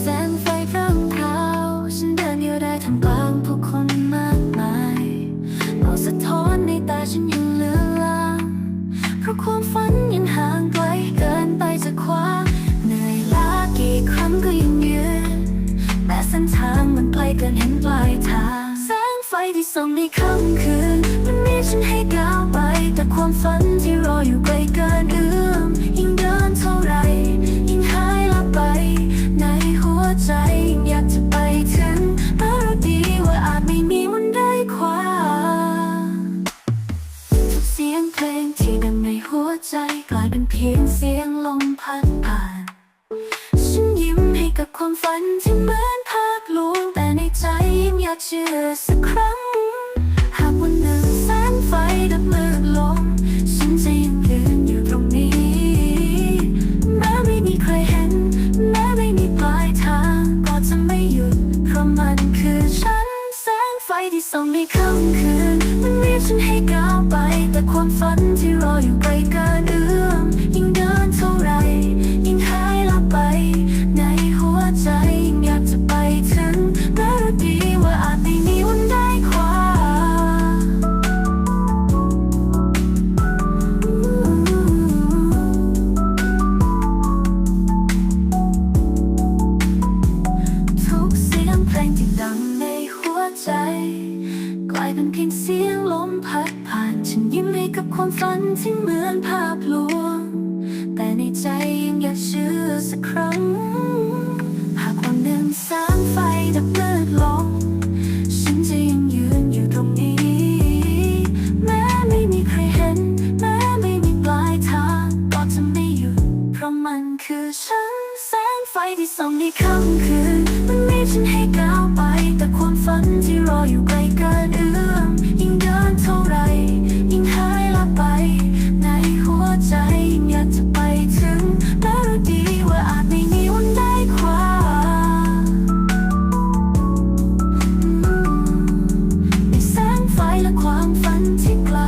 แสงไฟพร่ำพราวฉันเดินเดียได้ท่ามกลางผู้คนมากมายเงาสะท้อนในตาฉันยังเลือลางเพราะความฝันยังห่างไกลเกินไปจะคว้าเนื่อกี่ครั้งก็ยังยืนแม้เส้นทางมันไกลเกินเห็นปลายทางแสงไฟที่ส่องในค่ำคืนมันมีฉันให้ก้าวไปแต่ความฝันที่รออยู่ไกลเกินเอื้อ ใจกลายเป็นเพียงเสียงลมพัดผ่าน ฉันยิ้มให้กับความฝันที่เหมือนภาพลวงแต่ในใจยังอยากเชื่อสักครั้ง หากวันหนึ่งแสงไฟดับมืดลง ฉันจะยังยืนอยู่ตรงนี้ แม้ไม่มีใครเห็น แม้ไม่มีปลายทาง ก็จะไม่หยุด เพราะมันคือฉันแสงไฟที่ส่องในค่ำคืน มันเรียกฉันให้ก้าวไป แต่ความฝันที่รออยู่ไกลเกินเอื้อมยิ่งเดินเท่าไร ยิ่งหายลับไป ในหัวใจยิ่งอยากจะไปถึงแม้รู้ดีว่าอาจไม่มีวันได้คว้าทุกเสียงเพลงที่ดัง วใจ กลายเป็นเพียงเสียงลมพัดผ่าน ฉันยิ้มให้กับความฝันที่เหมือนภาพลวง แต่ในใจยังอยากเชื่อสักครั้ง หากวันหนึ่งแสงไฟดับมืดลง ฉันจะยังยืนอยู่ตรงนี้ แม้ไม่มีใครเห็น แม้ไม่มีปลายทาง ก็จะไม่หยุด เพราะมันคือฉันแสงไฟที่ส่องในค่ำคืน ฉันให้ก้าวไป แต่ความฝันที่รออยู่ไกลเกินเอื้อมยิ่งเดินเท่าไร ยิ่งหายลับไป ในหัวใจยิ่งอยากจะไปถึงแม้รู้ดีว่าอาจไม่มีวันได้คว้าในแสงไฟและความฝันที่ไกล